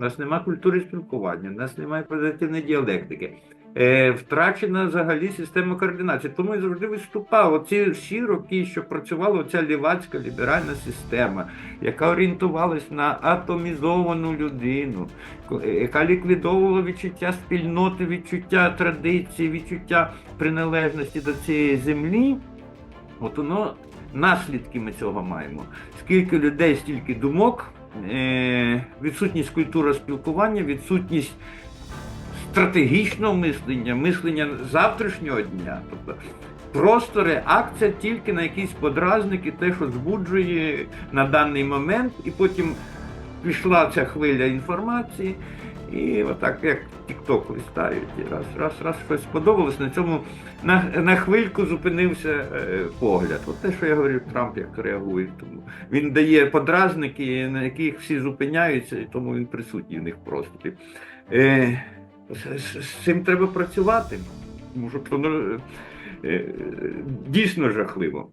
нас немає культури спілкування, у нас немає позитивної діалектики. Е, втрачена взагалі система координації. Тому я завжди виступав. Оці всі роки, що працювала оця лівацька ліберальна система, яка орієнтувалась на атомізовану людину, е, яка ліквідовувала відчуття спільноти, відчуття традиції, відчуття приналежності до цієї землі. От воно наслідки ми цього маємо. Скільки людей, стільки думок, е, відсутність культури спілкування, відсутність стратегічного мислення, мислення завтрашнього дня. Тобто просто реакція тільки на якісь подразники, те, що збуджує на даний момент, і потім пішла ця хвиля інформації. І отак, як TikTok листають, раз, раз, раз щось сподобалось, на цьому на, на хвильку зупинився е, погляд. От те, що я говорив, Трамп як реагує. Тому він дає подразники, на яких всі зупиняються, і тому він присутній в них просто. Е, з, з- цим треба працювати. Тому що е, е, дійсно жахливо.